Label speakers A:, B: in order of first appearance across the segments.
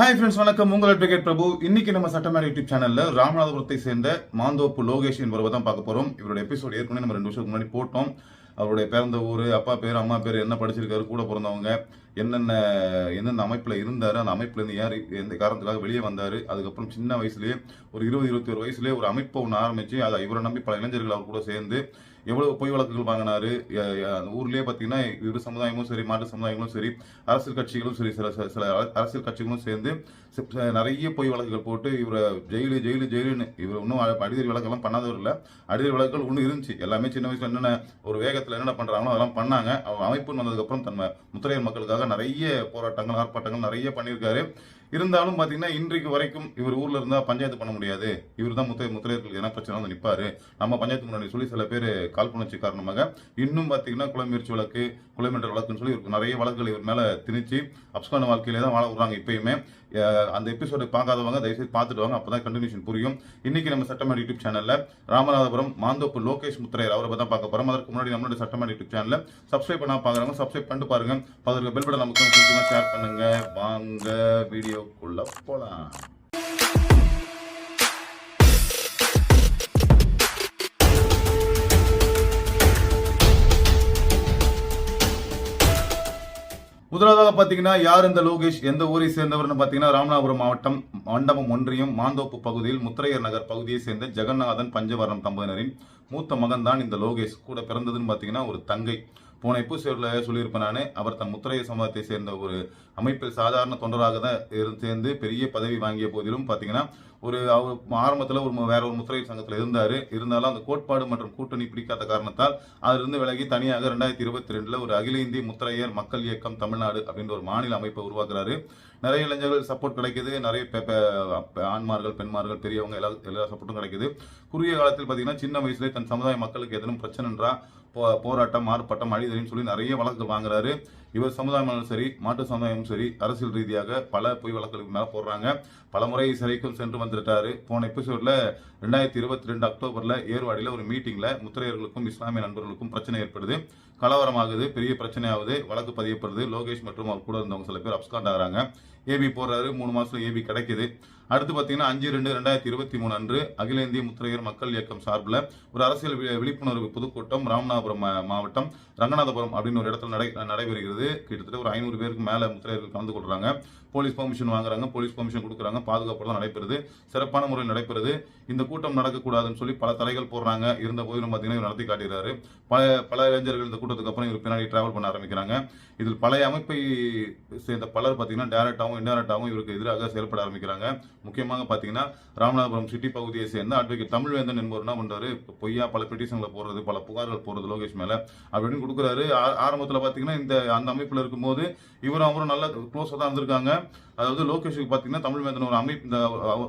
A: Hi friends வணக்கம். உங்கள் advocate பிரபு. இன்னைக்கு நம்ம சட்டமேர யூடியூப் சேனல்ல ராமநாதபுரத்தை சேர்ந்த மாந்தோப்பு லோகேஷ் என்பவர் தான் பார்க்க போறோம். இவருடைய எபிசோட் ஏற்கனவே நம்ம ரெண்டு வருஷத்துக்கு முன்னாடி போட்டோம். அவருடைய பிறந்த ஊர் அப்பா பேர் அம்மா பேர் என்ன படிச்சிருக்காரு கூட பிறந்தவங்க என்னென்ன எந்தெந்த அமைப்பில் இருந்தார் அந்த அமைப்புலேருந்து யார் எந்த காரணத்துக்காக வெளியே வந்தார் அதுக்கப்புறம் சின்ன வயசுலேயே ஒரு இருபது இருபத்தி ஒரு வயசுலேயே ஒரு அமைப்பை ஒன்று ஆரம்பித்து அதை இவரை நம்பி பல இளைஞர்கள் அவர் கூட சேர்ந்து எவ்வளவு பொய் வழக்குகள் வாங்கினாரு? ஊர்லேயே பார்த்தீங்கன்னா இரு சமுதாயமும் சரி மாட்டு சமுதாயங்களும் சரி அரசியல் கட்சிகளும் சரி சில சில- சில அரசியல் கட்சிகளும் சேர்ந்து நிறைய பொய் வழக்குகள் போட்டு இவரை ஜெயிலு ஜெயிலு ஜெயிலுன்னு இவர் இன்னும் அ- வழக்கெல்லாம் பண்ணாதவர் இல்லை. அடிதடி வழக்குகள் ஒன்று இருந்துச்சு. எல்லாமே சின்ன வயசுல என்னென்ன ஒரு வேகத்தில் என்னென்ன பண்ணுறாங்களோ அதெல்லாம் பண்ணாங்க. அவர் அமைப்புன்னு வந்ததுக்கப்புறம் தன்மை முத்திரையர் மக்களுக்காக நிறைய போராட்டங்கள் ஆர்ப்பாட்டங்கள் நிறைய பண்ணியிருக்காரு. இருந்தாலும் பார்த்தீங்கன்னா இன்றைக்கு வரைக்கும் இவர் ஊரில் இருந்தால் பஞ்சாயத்து பண்ண முடியாது. இவர் தான் முத்திரை முத்திரையர்கள் என்ன பிரச்சனை வந்து நிற்பார் நம்ம பஞ்சாயத்து முன்னாடி சொல்லி சில பேர் காழ்ப்புணர்ச்சி காரணமாக இன்னும் பார்த்தீங்கன்னா குலமுயற்சி வழக்கு குலமின்ற வழக்குன்னு சொல்லி இவருக்கு நிறைய வழக்குகள் இவர் மேலே திணிச்சு அப்ஸ்கான வாழ்க்கையிலே தான் வாழ விடுறாங்க இப்பயுமே. அந்த எபிசோடு பார்க்காதவங்க தயவுசெய்து பார்த்துட்டு வாங்க அப்போ தான் கண்டினியூஷன் புரியும். இன்னைக்கு நம்ம சட்டமன்ற யூடியூப் சேனலில் ராமநாதபுரம் மாந்தோப்பு லோகேஷ் முத்திரையர் அவரை தான் பார்க்க போகிறோம் அதற்கு முன்னாடி நம்மளுடைய சட்டமன்ற யூடியூப் சேனலில் சப்ஸ்கிரைப் பண்ணால் பார்க்குறவங்க சப்ஸ்கிரைப் பண்ணிட்டு பாருங்கள் அதற்கு பெல் பட்டன் நமக்கு ஷேர் பண்ணுங்கள் வாங்க வீடியோக்குள்ளே போகலாம் முதலாவதாக பார்த்தீங்கன்னா யார் இந்த லோகேஷ்? எந்த ஊரை சேர்ந்தவர்னு பார்த்தீங்கன்னா ராமநாதபுரம் மாவட்டம் மண்டபம் ஒன்றியம் மாந்தோப்பு பகுதியில் முத்திரையர் நகர் பகுதியை சேர்ந்த ஜெகநாதன் பஞ்சவர்ணம் தம்பதியினரின் மூத்த மகன் தான் இந்த லோகேஷ். கூட பிறந்ததுன்னு பார்த்தீங்கன்னா ஒரு தங்கை. போன எபிசோடில் சொல்லியிருப்பேன் நான் அவர் தன் முத்திரைய சமூகத்தை சேர்ந்த ஒரு அமைப்பில் சாதாரண தொண்டராக தான் இருந்து சேர்ந்து பெரிய பதவி வாங்கிய போதிலும் பார்த்தீங்கன்னா ஒரு அவர் ஆரம்பத்தில் ஒரு வேற ஒரு முத்திரை சங்கத்தில் இருந்தார். இருந்தாலும் அந்த கோட்பாடு மற்றும் கூட்டணி பிடிக்காத காரணத்தால் அதிலிருந்து விலகி தனியாக ரெண்டாயிரத்தி இருபத்தி ரெண்டில் ஒரு அகில இந்திய முத்திரையர் மக்கள் இயக்கம் தமிழ்நாடு அப்படின்ற ஒரு மாநில அமைப்பை உருவாக்குறாரு. நிறைய இளைஞர்கள் சப்போர்ட் கிடைக்குது. நிறைய ஆண்மார்கள் பெண்மார்கள் பெரியவங்க எல்லா எல்லா சப்போர்ட்டும் கிடைக்குது. குறுகிய காலத்தில் பார்த்தீங்கன்னா சின்ன வயசுலேயே தன் சமுதாய மக்களுக்கு எதனும் பிரச்சனைன்றா போராட்டம் மாறுபட்டம் அழிதலின்னு சொல்லி நிறைய வழக்குகள் வாங்குறாரு. இவர் சமுதாயமும் சரி மாட்டு சமுதாயமும் சரி அரசியல் ரீதியாக பல பொய் வழக்குகளுக்கு மேல போடுறாங்க. பல முறை சிறைக்கும் சென்று வந்துட்டாரு. போன எபிசோட்ல ரெண்டாயிரத்தி இருபத்தி ரெண்டு அக்டோபர்ல ஏர்வாடியில ஒரு மீட்டிங்ல முத்திரையர்களுக்கும் இஸ்லாமிய நண்பர்களுக்கும் பிரச்சனை ஏற்படுது. கலவரமாகுது பெரிய பிரச்சனை ஆகுது வழக்கு பதியப்படுது. லோகேஷ் மற்றும் அவர் கூட இருந்தவங்க சில பேர் அப்ஸ்காண்ட் ஆகிறாங்க. ஏபி போடுறாரு மூணு மாசத்துல ஏபி கிடைக்குது. அடுத்து பார்த்தீங்கன்னா அஞ்சு ரெண்டு ரெண்டாயிரத்தி இருபத்தி மூணு அன்று அகில இந்திய முத்திரையர் மக்கள் இயக்கம் சார்பில் ஒரு அரசியல் வி- விழிப்புணர்வு பொதுக்கூட்டம் ராமநாதபுரம் மாவட்டம் ரங்கநாதபுரம் அப்படின்னு ஒரு இடத்துல நடை நடைபெறுகிறது. கிட்டத்தட்ட ஒரு ஐநூறு பேருக்கு மேலே முத்திரையர்கள் கலந்து கொள்றாங்க. போலீஸ் பெர்மிஷன் வாங்குறாங்க போலீஸ் பெர்மிஷன் கொடுக்குறாங்க. பாதுகாப்பு நடைபெறுது. சிறப்பான முறையில் நடைபெறுது. இந்த கூட்டம் நடக்கக்கூடாதுன்னு சொல்லி பல தடைகள் போடுறாங்க. இருந்த போதிலும் பார்த்தீங்கன்னா நடத்தி காட்டுகிறாரு பல பல இளைஞர்கள் இந்த கூட்டம் அப்புறம் இவர் பின்னாடி டிராவல் பண்ண ஆரம்பிக்கிறாங்க. இதில் பழைய அமைப்பை சேர்ந்த பலர் பார்த்தீங்கன்னா டேரக்டாகவும் இன்டேரக்டாகவும் இவருக்கு எதிராக செயல்பட ஆரம்பிக்கிறாங்க. முக்கியமாக பார்த்தீங்கன்னா ராமநாதபுரம் சிட்டி பகுதியை சேர்ந்த அட்வொகேட் தமிழ்வேந்தன் என்பவர் என்ன பண்ணுறாரு பொய்யா பல பெட்டிஷன்களை போடுறது பல புகார்கள் போடுறது லோகேஷ் மேலே. அப்படின்னு கொடுக்குறாரு. ஆ- பார்த்தீங்கன்னா இந்த அந்த அமைப்பில் இருக்கும்போது இவரும் அவரும் நல்ல க்ளோஸாக தான் இருந்திருக்காங்க. அதாவது லோகேஷுக்கு பார்த்தீங்கன்னா தமிழ்வேந்தன் ஒரு அமைப்பு இந்த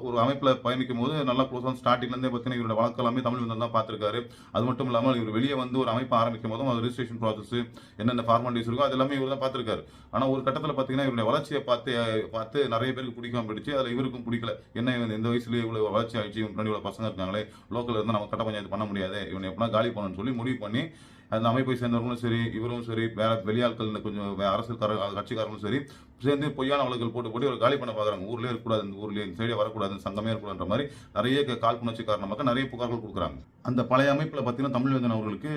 A: ஒரு அமைப்பில் பயணிக்கும் போது நல்லா க்ளோஸாக ஸ்டார்டிங்லேருந்தே பார்த்தீங்கன்னா இவரோட வழக்கு எல்லாமே தமிழ்வேந்தன் தான் பார்த்துருக்காரு அது மட்டும் இல்லாமல் இவர் வெளியே வந்து ஒரு அமைப்பு ஆரம்பிக்கும் போதும் அது ரிஜிஸ்ட்ரேஷன் ப்ராசஸ் என்னென்ன ஃபார்மாலிட்டிஸ் இருக்கோ அது எல்லாமே இவர் தான் பார்த்துருக்காரு ஆனால் ஒரு கட்டத்தில் பார்த்தீங்கன்னா இவருடைய வளர்ச்சியை பார்த்து பார்த்து நிறைய பேருக்கு பிடிக்காம போயிடுச்சு. அதில் இவருக்கும் பிடிக்கல. என்ன இவன் இந்த வயசுல இவ்வளோ வளர்ச்சி ஆயிடுச்சு இவன் முன்னாடி இவ்வளோ பசங்க இருக்காங்களே லோக்கல் இருந்தால் நம்ம கட்ட பஞ்சாயத்து பண்ண முடியாது இவன் எப்படின்னா காலி பண்ணணும்னு சொல்லி முடிவு பண்ணி அந்த அமைப்பை சேர்ந்தவர்களும் சரி இவரும் சரி வேற வெளியாட்கள் கொஞ்சம் அரசியல்காரர்கள் அரசியல்கார கட்சிக்காரங்களும் சரி சேர்ந்து பொய்யான வழக்குகள் போட்டு போட்டு ஒரு காலி பண்ண பாக்குறாங்க ஊர்லயே இருக்கக்கூடாது இந்த ஊர்லயே இந்த சைடே வரக்கூடாது சங்கமே இருக்கக்கூடாதுன்ற மாதிரி நிறைய காழ்ப்புணர்ச்சி காரணமாக நிறைய புகார்கள் கொடுக்குறாங்க. அந்த பழைய அமைப்புல பாத்தீங்கன்னா தமிழ்வேந்தன் அவர்களுக்கு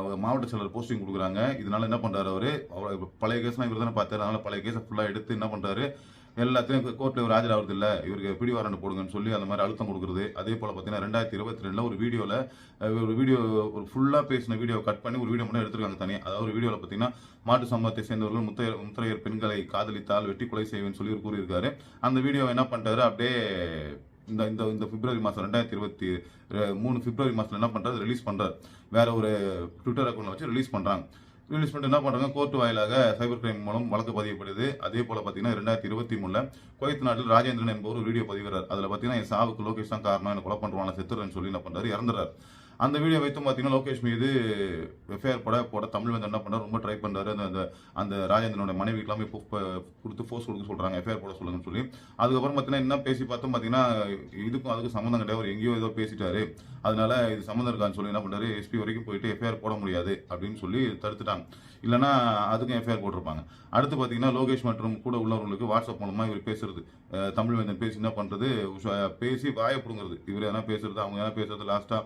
A: அவர் மாவட்ட செயலர் போஸ்டிங் கொடுக்குறாங்க. இதனால என்ன பண்றாரு அவரு? அவர் பழைய கேஸ்லாம் இவர் தானே பார்த்தாரு அதனால பழைய கேஸை ஃபுல்லா எடுத்து என்ன பண்றாரு? எல்லாத்தையும் கோர்ட்டில் இவர் ஆஜராகிறது இல்லை. இவருக்கு பிடி வாரண்ட் போடுங்கன்னு சொல்லி அந்த மாதிரி அழுத்தம் கொடுக்குறது. அதே போல் பார்த்தீங்கன்னா ரெண்டாயிரத்தி இருபத்தி ரெண்டில் ஒரு வீடியோவில் ஒரு வீடியோ ஒரு ஃபுல்லாக பேசின வீடியோ கட் பண்ணி ஒரு வீடியோ மட்டும் எடுத்திருக்காங்க தனியாக அதாவது ஒரு வீடியோவில் பார்த்தீங்கன்னா மாட்டு சமூகத்தை சேர்ந்தவர்கள் முத்தையர் முத்திரையர் பெண்களை காதலித்தால் வெட்டி கொலை செய்வேன்னு சொல்லி கூறியிருக்காரு. அந்த வீடியோவை என்ன பண்ணுறாரு அப்படியே இந்த இந்த இந்த பிப்ரவரி மாதம் ரெண்டாயிரத்தி இருபத்தி மூணு பிப்ரவரி மாதத்தில் என்ன பண்ணுறது ரிலீஸ் பண்ணுறாரு வேற ஒரு ட்விட்டர் அக்கௌண்ட்டில் வச்சு ரிலீஸ் பண்ணுறாங்க ரிலீஸ் பண்ணிட்டு என்ன பண்ணுறாங்க கோர்ட் வாயிலாக சைபர் கிரைம் மூலம் வழக்கு பதியப்படுது. அதே போல் பார்த்தீங்கன்னா ரெண்டாயிரத்தி இருபத்தி மூணில் குவைத் நாட்டில் ராஜேந்திரன் என்பவர் ஒரு வீடியோ பதிவிடுறார். அதில் பார்த்தீங்கன்னா என் சாவுக்கு லோகேஷ் தான் காரணம் என்ன கொலை பண்ணுவாங்க செத்துறேன்னு சொல்லி என்ன பண்ணுறாரு இறந்துறாரு. அந்த வீடியோ வைத்து பார்த்தீங்கன்னா லோகேஷ் மீது எஃப்ஐஆர் போட போட தமிழ் வந்து என்ன பண்ணுறாரு ரொம்ப ட்ரை பண்ணாரு அந்த அந்த அந்த ராஜேந்திரனோட மனைவிக்கெல்லாம் கொடுத்து ஃபோர்ஸ் கொடுக்க சொல்கிறாங்க எஃப்ஐஆர் போட சொல்லுங்கன்னு சொல்லி. அதுக்கப்புறம் பார்த்தீங்கன்னா என்ன பேசி பார்த்தோம் பார்த்தீங்கன்னா இதுக்கும் அதுக்கும் சம்மந்தம் கிடையாது. அவர் எங்கேயோ ஏதோ பேசிட்டாரு. அதனால இது சம்மந்தம் இருக்கான்னு சொல்லி என்ன பண்ணுறாரு எஸ்பி வரைக்கும் போயிட்டு எஃப்ஐஆர் போட முடியாது அப்படின்னு சொல்லி தடுத்துட்டாங்க. இல்லைன்னா அதுக்கும் எஃப்ஐஆர் போட்டிருப்பாங்க. அடுத்து பார்த்தீங்கன்னா லோகேஷ் மற்றும் கூட உள்ளவர்களுக்கு வாட்ஸ்அப் மூலமாக இவர் பேசுறது. தமிழ் வேந்தன் பேசி என்ன பண்ணுறது பேசி வாயை பிடுங்குறது. இவர் எதனா பேசுறது அவங்க எதனா பேசுறது லாஸ்ட்டாக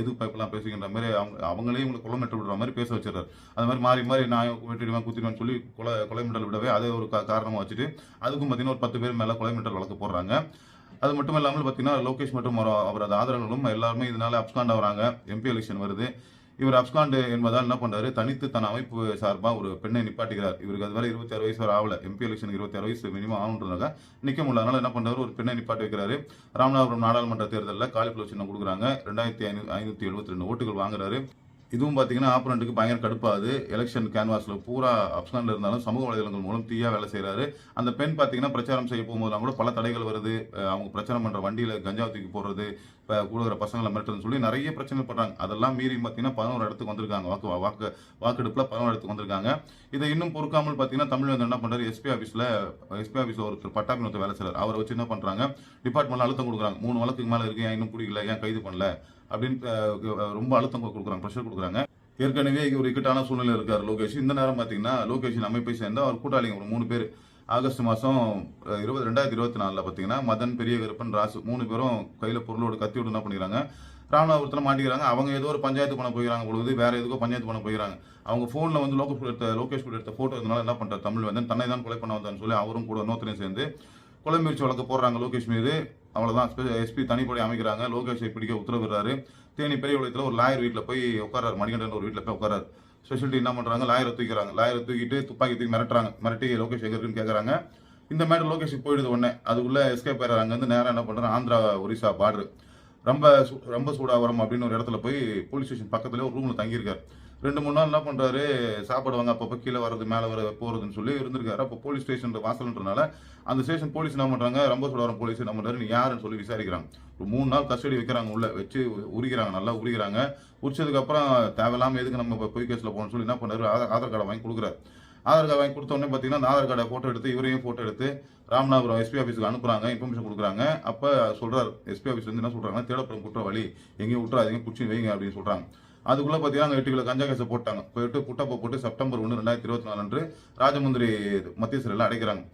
A: எது பைப்பெல்லாம் பேசுகின்ற மாதிரி அவங்க அவங்களே இவங்களை கொலை விடுற மாதிரி பேச வச்சிடறாரு. அது மாதிரி மாறி மாறி நான் வெட்டிடுவேன் குத்திடுவேன் சொல்லி கொலை கொலை மிட்டல் விடவே அதே ஒரு காரணமாக வச்சுட்டு அதுக்கும் பார்த்தீங்கன்னா ஒரு பத்து பேர் மேலே கொலை மிட்டல் வழக்கு போடுறாங்க. அது மட்டும் இல்லாமல் பார்த்தீங்கன்னா லோகேஷ் மற்றும் அவரது ஆதரவுகளும் எல்லாருமே இதனால அப்காண்ட் ஆகிறாங்க எம்பி எலெக்ஷன் வருது. இவர் அப்ஸ்காண்டு என்பதால் என்ன பண்ணுறாரு தனித்து தன் அமைப்பு சார்பாக ஒரு பெண்ணை நிப்பாட்டுகிறார். இவருக்கு அது வரை இருபத்தி ஆறு வயசு வரை ஆகல. எம்பி எலெக்ஷன் இருபத்தி ஆறு வயசு மினிமம் ஆகுன்றதுனால நிற்க முடியாதனால என்ன பண்ணுறாரு ஒரு பெண்ணை நிப்பாட்டி வைக்கிறாரு. ராமநாதபுரம் நாடாளுமன்ற தேர்தலில் காலிஃபிளவர் சின்னம் கொடுக்குறாங்க. ரெண்டாயிரத்தி ஐநூறு ஐநூற்றி எழுபத்தி ரெண்டு ஓட்டுகள் வாங்குறாரு. இதுவும் பார்த்தீங்கன்னா ஆப்பரண்ட்டுக்கு பயங்கர கடுப்பாகுது. எலெக்ஷன் கேன்வாஸில் பூரா அப்சனில் இருந்தாலும் சமூக வலைதளங்கள் மூலம் தீயாக வேலை செய்கிறாரு அந்த பெண் பார்த்தீங்கன்னா பிரச்சாரம் செய்ய போகும்போதெல்லாம் கூட பல தடைகள் வருது. அவங்க பிரச்சாரம் பண்ணுற வண்டியில் கஞ்சா தூக்கி போடுறது இப்போ கூடுகிற பசங்களை மிரட்டுறதுன்னு சொல்லி நிறைய பிரச்சனை பண்ணுறாங்க அதெல்லாம் மீறி பார்த்தீங்கன்னா பதினோரு இடத்துக்கு வந்திருக்காங்க. வாக்கு வாக்கு வாக்கெடுப்பில் பதினோரு இடத்துக்கு வந்திருக்காங்க. இதை இன்னும் பொறுக்காமல் பார்த்தீங்கன்னா தமிழ் வந்து என்ன பண்ணுறாரு எஸ்பி ஆஃபீஸில் எஸ்பி ஆஃபீஸில் ஒருத்தர் பட்டாபி ஒருத்தர் வேலை செய்கிறார் அவரை வச்சு என்ன பண்ணுறாங்க டிபார்ட்மெண்ட்டில் அழுத்தம் கொடுக்குறாங்க. மூணு வழக்குக்கு மேலே இருக்கு. ஏன் இன்னும் பிடிக்கல? ஏன் கைது பண்ணல? அப்படின்னு ரொம்ப அழுத்தம் கொடுக்குறாங்க ப்ரெஷர் கொடுக்குறாங்க. ஏற்கனவே ஒரு இக்கட்டான சூழ்நிலை இருக்கார் லோகேஷ். இந்த நேரம் பார்த்தீங்கன்னா லோகேஷின் அமைப்பை சேர்ந்த அவர் கூட்டாளிங்க ஒரு மூணு பேர். ஆகஸ்ட் மாதம் இருபது ரெண்டாயிரத்தி இருபத்தி நாலில் பார்த்தீங்கன்னா மதன் பெரிய கருப்பன் ராசு மூணு பேரும் கையில் பொருளோடு கத்தி விட்டு என்ன பண்ணிக்கிறாங்க ராமநாதபுரத்தில் மாட்டிக்கிறாங்க. அவங்க ஏதோ ஒரு பஞ்சாயத்து பண்ண போயிறாங்க பொழுது வேற எதுக்கோ பஞ்சாயத்து பண்ண போயிறாங்க. அவங்க ஃபோனில் வந்து லோகேஷ் எடுத்த லோகேஷ் எடுத்த ஃபோட்டோ இருந்தனால என்ன பண்ணுறாரு தமிழ் வந்து தன்னை தான் கொலை பண்ண வந்தான்னு சொல்லி அவரும் கூட இன்னொருத்தரையும் சேர்ந்து கொலை முயற்சி வழக்கு போடுறாங்க லோகேஷ் மீது. அவ்வளோதான் எஸ்பி தனிப்படை அமைக்கிறாங்க. லோகேஷை பிடிக்க உத்தரவிடுறாரு தேனி பெரிய ஒரு லாயர் வீட்டில் போய் உட்காராரு மணிகண்டன் ஒரு வீட்டில் போய் உட்காராரு ஸ்பெஷாலிட்டி என்ன பண்ணுறாங்க லாயரை தூக்கிறாங்க. லாயரை தூக்கிட்டு துப்பாக்கி தூக்கி மிரட்டுறாங்க. மிரட்டி லோகேஷ் எங்கே இருக்குன்னு கேட்குறாங்க இந்த மேட்டர் லோகேஷுக்கு போயிடுது உடனே. அதுக்குள்ளே எஸ்கேப் ஆயிடுறாங்க அங்கேருந்து நேராக என்ன பண்ணுறாங்க ஆந்திரா ஒரிசா பார்டர் ரொம்ப சூ- ரொம்ப சூடாவரம் அப்படின்னு ஒரு இடத்துல போய் போலீஸ் ஸ்டேஷன் பக்கத்துல ஒரு ரூமில் தங்கியிருக்காரு. ரெண்டு மூணு நாள் என்ன பண்ணுறாரு சாப்பாடு வாங்க அப்பப்போ கீழே வர்றது மேலே வர போகிறதுன்னு சொல்லி இருந்திருக்காரு. அப்போ போலீஸ் ஸ்டேஷன் வாசல்ன்றனால அந்த ஸ்டேஷன் போலீஸ் என்ன பண்ணுறாங்க ரொம்ப சூடாவரம் போலீஸ் என்ன பண்ணுறாரு நீ யாருன்னு சொல்லி விசாரிக்கிறாங்க. ஒரு மூணு நாள் கஸ்டடி வைக்கிறாங்க உள்ள வச்சு உரிக்கிறாங்க நல்லா உரிக்கிறாங்க. உரிச்சதுக்கப்புறம் தேவையில்லாமல் எதுக்கு நம்ம இப்போ பொய் கேஸில் போகணும்னு சொல்லி என்ன பண்ணுறாரு ஆதார் ஆதார் கார்டை வாங்கி கொடுக்குறாரு. ஆதார் கார்டு வாங்கி கொடுத்தோடனே பார்த்தீங்கன்னா அந்த ஆதார் கார்டை ஃபோட்டோ எடுத்து இவரையும் ஃபோட்டோ எடுத்து ராமநாதபுரம் எஸ்பி ஆஃபீஸுக்கு அனுப்புறாங்க இன்ஃபர்மேஷன் கொடுக்குறாங்க. அப்போ சொல்கிறார் எஸ்பி ஆஃபீஸ் வந்து என்ன சொல்கிறாங்க தேடப்படும் குற்றவாளி எங்கேயும் விட்டுறாதீங்க பிடிச்சி வைங்க அப்படின்னு சொல்கிறாங்க அதுக்குள்ள பார்த்தீங்கன்னா அங்க எட்டு கிலோ கஞ்சா கேஸை போட்டாங்க. போயிட்டு புட்டப்போ போட்டு செப்டம்பர் ஒன்று ரெண்டாயிரத்தி இருபத்தி நாலு அன்று ராஜமந்திரி மத்திய சிறையில் அடைக்கிறாங்க.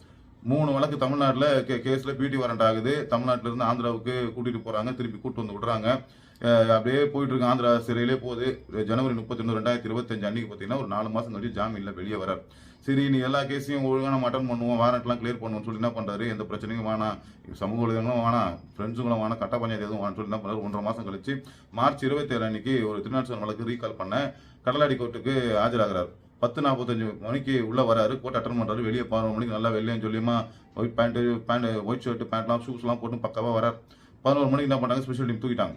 A: மூணு வழக்கு தமிழ்நாட்டில் கே கேஸில் பிடி வாரண்ட் ஆகுது. தமிழ்நாட்டில் இருந்து ஆந்திராவுக்கு கூட்டிகிட்டு போகிறாங்க திருப்பி கூட்டு வந்து விடுறாங்க. அப்படியே போயிட்டு இருக்கு ஆந்திரா சிறையிலே போகுது. ஜனவரி முப்பத்தி ஒன்று ரெண்டாயிரத்தி இருபத்தஞ்சு அன்னைக்கு பார்த்தீங்கன்னா ஒரு நாலு மாதம் கழிச்சு ஜாமீனில் வெளியே வரார். சரி நீ எல்லா கேஸையும் ஒழுங்காக நம்ம அட்டன் பண்ணுவோம் வாரண்ட்லாம் கிளியர் பண்ணுவோம்னு சொல்லி என்ன பண்றாரு? எந்த பிரச்சனையும் வேணாம். சமூக ஊடகங்களும் வேணாம். ஃப்ரெண்ட்ஸுங்களும் வேணாம். கட்ட பஞ்சாயத்து எதுவும் வேணாம்னு சொல்லி என்ன பண்றாரு? ஒன்றரை மாதம் கழிச்சு மார்ச் இருபத்தேழு அன்னைக்கு ஒரு திருநாட்சன் வழக்கு ரீகால் பண்ண கடலாடி கோர்ட்டுக்கு ஆஜராகிறார். பத்து நாற்பத்தஞ்சு மணிக்கு உள்ளே வராரு. கோர்ட் அட்டன் பண்ணுறாரு வெளியே பதினொரு மணிக்கு நல்லா வெளியேன்னு சொல்லியுமா white pant pant white shirt பேண்ட்லாம் ஷூஸ்லாம் போட்டு பக்காவாக வரார். பதினோரு மணிக்கு என்ன பண்ணாங்க ஸ்பெஷல் டீம் தூக்கிட்டாங்க.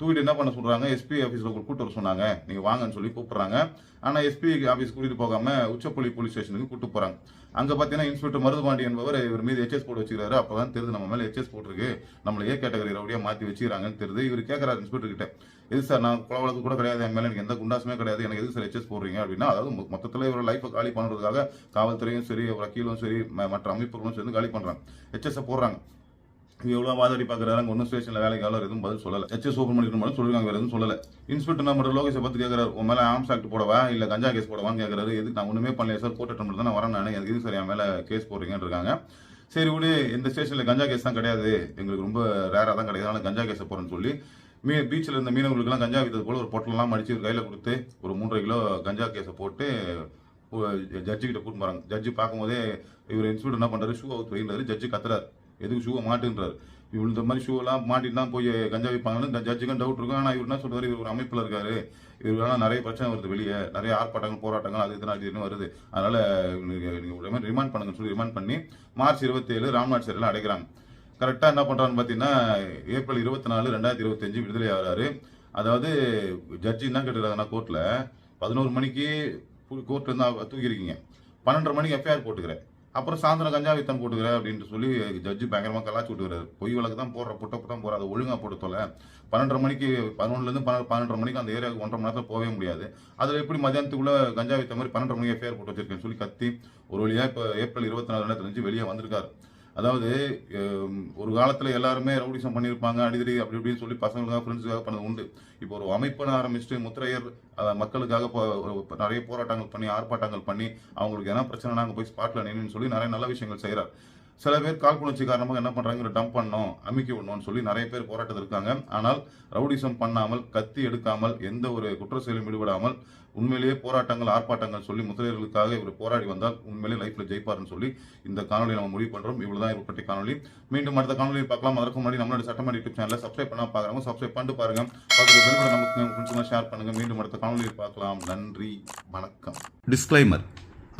A: தூக்கிட்டு என்ன பண்ண சொல்கிறாங்க எஸ்பி ஆஃபீஸில் கூப்பிட்டு வர சொன்னாங்க. நீங்கள் வாங்கன்னு சொல்லி கூப்பிட்றாங்க. ஆனால் எஸ்பி ஆஃபீஸ் கூட்டிகிட்டு போகாமல் உச்சப்பள்ளி போலீஸ் ஸ்டேஷனுக்கு கூப்பிட்டு போகிறாங்க அங்கே பார்த்தீங்கன்னா இன்ஸ்பெக்டர் மருதுபாண்டி என்பவர் இவர் மீது எச்எஸ் போட்டு வச்சுக்கிறாரு. அப்பதான் தெரியுது நம்ம மேலே எச்எஸ் போட்டிருக்கு. நம்மளை ஏ கேட்டகரி ரவுடியா மாற்றி வச்சுக்கிறாங்கன்னு தெரியுது. இவர் கேட்குறாரு இன்ஸ்பெக்டர் கிட்ட. எது சார் நான் கொலை வழக்கு கூட கிடையாது என் மேலே எனக்கு எந்த குண்டாசுமே கிடையாது. எனக்கு எது சார் எச்எஸ் போடுறீங்க அப்படின்னா அதாவது மொத்தத்தில் இவரோட இவர் லைஃபை காலி பண்ணுறதுக்காக காவல்துறையும் சரி வக்கீலும் சரி ம- மற்ற அமைப்புகளும் சேர்ந்து காலி பண்ணுறாங்க எச்எஸ்ஸை போடுறாங்க. எவ்வளோ வாதாடி பார்க்குறாங்க ஒன்றும் ஸ்டேஷனில் வேலைக்கு ஆளர் எதுவும் பதில் சொல்லலை. ஹெச்எஸ் ஓப்பன் பண்ணிக்கணும் சொல்லிருக்காங்க வேறு எதுவும் சொல்லலை. இன்ஸ்பெக்டர் நம்ம லோகேஷை பார்த்து கேட்குறாரு உன் மேலே ஆம்ஸ் ஆக்ட் போடவா? இல்லை கஞ்சா கேஸ் போடவான்னு கேட்குறாரு எதுக்கு? நான் ஒன்றுமே பண்ணல சார் கோர்ட் மட்டும் தான் வரேன் நான். எனக்கு சரி சார் என் மேலே கேஸ் போடுறீங்கன்னு இருக்காங்க. சரி விடு. இந்த ஸ்டேஷனில் கஞ்சா கேஸ் தான் கிடையாது. எங்களுக்கு ரொம்ப ரேராக தான் கிடையாது அதனால் கஞ்சா கேஸை போகிறேன்னு சொல்லி மீ பீச்சில் இருந்த மீனவர்களுக்கெல்லாம் கஞ்சா வித்தது போல ஒரு பொட்டலெல்லாம் மடிச்சு ஒரு கையில் கொடுத்து ஒரு மூன்றரை கிலோ கஞ்சா கேஸை போட்டு ஜட்ஜி கிட்ட கூட்டு போறாங்க. ஜட்ஜி பார்க்கும்போதே இவர் இன்ஸ்பெக்டர் என்ன பண்றாரு? ஷூ அவுத் வைக்கிறாரு ஜட்ஜி கத்துறாரு. எதுக்கு ஷூவை மாட்டுன்றாரு. இவ்வளோ இந்த மாதிரி ஷூவெல்லாம் எல்லாம் மாட்டிட்டு தான் போய் கஞ்சா வைப்பாங்கன்னு ஜட்ஜுக்கும் டவுட் இருக்கும். ஆனால் இவர் என்ன சொல்றாரு? இவர் ஒரு அமைப்பில் இருக்காரு. இவரால நிறைய பிரச்சனை வருது வெளியே. நிறைய ஆர்ப்பாட்டங்கள் போராட்டங்கள் அது இதெல்லாம் அது இதுன்னு வருது. அதனால நீங்கள் ரிமாண்ட் பண்ணுங்கன்னு சொல்லி ரிமாண்ட் பண்ணி மார்ச் இருபத்தேழு ராம்நாத் சிறையில் அடைக்கிறாங்க. கரெக்டாக என்ன பண்ணுறான்னு பார்த்தீங்கன்னா ஏப்ரல் இருபத்தி நாலு ரெண்டாயிரத்தி இருபத்தஞ்சு விடுதலை ஆகிறாரு. அதாவது ஜட்ஜி என்ன கேட்டுருக்காங்கன்னா கோர்ட்டில் பதினோரு மணிக்கு கோர்ட் இருந்து தூக்கிருக்கீங்க பன்னெண்டரை மணிக்கு எஃப்ஐஆர் போட்டுக்கிறேன். அப்புறம் சாயந்தரம் கஞ்சா வித்தம் போட்டுக்கிற அப்படின்ட்டு சொல்லி ஜட்ஜு பயங்கரமாக கலாச்சி விட்டுக்கிறாரு பொய் வழக்கு தான் போடுற புட்டப்பு தான் போகிற அதை ஒழுங்காக போட்டு தொலை. பன்னெண்டரை மணிக்கு பதினொன்றுலேருந்து பன்னெண்டு பன்னெண்டரை மணிக்கு அந்த ஏரியாவுக்கு ஒன்றரை மணி நேரத்தில் போகவே முடியாது. அதில் எப்படி மதியானத்துக்குள்ள கஞ்சா வித்த மாதிரி பன்னெண்டரை மணிக்கு ஃபேர் போட்டு வச்சிருக்கேன்னு சொல்லி கத்தி ஒரு வழியாக இப்போ ஏப்ரல் இருபத்தி நாலு ரெண்டாயிரத்தி வெளியே வந்திருக்காரு. அதாவது ஒரு காலத்தில் எல்லாருமே ரவுடிசம் பண்ணியிருப்பாங்க அடிதடி அப்படி இப்படின்னு சொல்லி பசங்களுக்காக ஃப்ரெண்ட்ஸுக்காக பண்ணது உண்டு. இப்போ ஒரு அமைப்புன்னு ஆரம்பிச்சுட்டு முத்திரையர் மக்களுக்காக நிறைய போராட்டங்கள் பண்ணி ஆர்ப்பாட்டங்கள் பண்ணி அவங்களுக்கு என்ன பிரச்சனை நாங்கள் போய் ஸ்பாட்டில் நின்றுன்னு சொல்லி நிறைய நல்ல விஷயங்கள் செய்கிறார் சில பேர் காழ்ப்புணர்ச்சி காரணமாக என்ன பண்ணுறாங்க டம்ப் பண்ணோம் அமைக்க விடணும்னு சொல்லி நிறைய பேர் போராட்டத்தில் இருக்காங்க. ஆனால் ரவுடிசம் பண்ணாமல் கத்தி எடுக்காமல் எந்த ஒரு குற்ற செயலும் ஈடுபடாமல் உண்மையிலேயே போராட்டங்கள் ஆர்ப்பாட்டங்கள் சொல்லி முதலீடுகளுக்காக இவர் போராடி வந்தால் உண்மையிலேயே லைஃப்ல ஜெயிப்பாருன்னு சொல்லி இந்த காணொலி நம்ம முடிவு பண்றோம். இவ்வளவுதான் இவர் பற்றி காணொலி. மீண்டும் அடுத்த காணொலியை பார்க்கலாம். அதற்கு முன்னாடி நம்மளோட சட்டமன்ற யூடியூப் சேனலை சப்ஸ்கிரைப் பண்ணா பாக்குறாங்க சப்ஸ்கிரைப் பண்ணிட்டு பாருங்க. பக்கத்துல பெல் நமக்கு உங்க ஃப்ரெண்ட்ஸ் ஷேர் பண்ணுங்க. மீண்டும் அடுத்த காணொலியில் பார்க்கலாம். நன்றி. வணக்கம்.
B: Disclaimer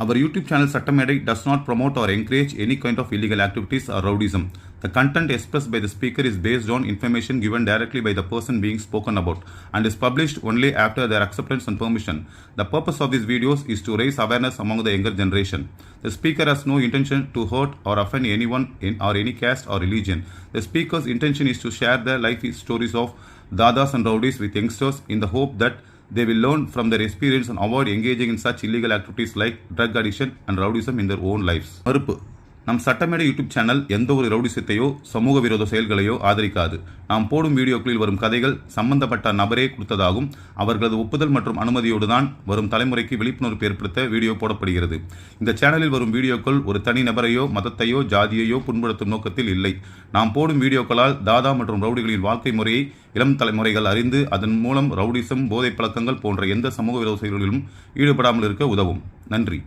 B: Our YouTube channel Sattamedai does not promote or encourage any kind of illegal activities or rowdyism. The content expressed by the speaker is based on information given directly by the person being spoken about and is published only after their acceptance and permission. The purpose of these videos is to raise awareness among the younger generation. The speaker has no intention to hurt or offend anyone in or any caste or religion. The speaker's intention is to share their life stories of dadas and rowdies with youngsters in the hope that they will learn from their experience and avoid engaging in such illegal activities like drug addiction and rowdyism in their own lives. மறுப்பு நம் சட்டமேடை YouTube channel எந்த ஒரு ரவுடிசத்தையோ சமூக விரோத செயல்களையோ ஆதரிக்காது. நாம் போடும் வீடியோக்களில் வரும் கதைகள் சம்பந்தப்பட்ட நபரே கொடுத்ததாகும். அவர்களது ஒப்புதல் மற்றும் அனுமதியோடு தான் வரும் தலைமுறைக்கு விழிப்புணர்வு ஏற்படுத்த வீடியோ போடப்படுகிறது. இந்த சேனலில் வரும் வீடியோக்கள் ஒரு தனி நபரையோ மதத்தையோ ஜாதியையோ புண்படுத்தும் நோக்கத்தில் இல்லை. நாம் போடும் வீடியோக்களால் தாதா மற்றும் ரவுடிகளின் வாழ்க்கை முறையை இளம் தலைமுறைகள் அறிந்து அதன் மூலம் ரவுடிசம் போதைப் பழக்கங்கள் போன்ற எந்த சமூக விரோத செயல்களிலும் ஈடுபடாமல் இருக்க உதவும். நன்றி.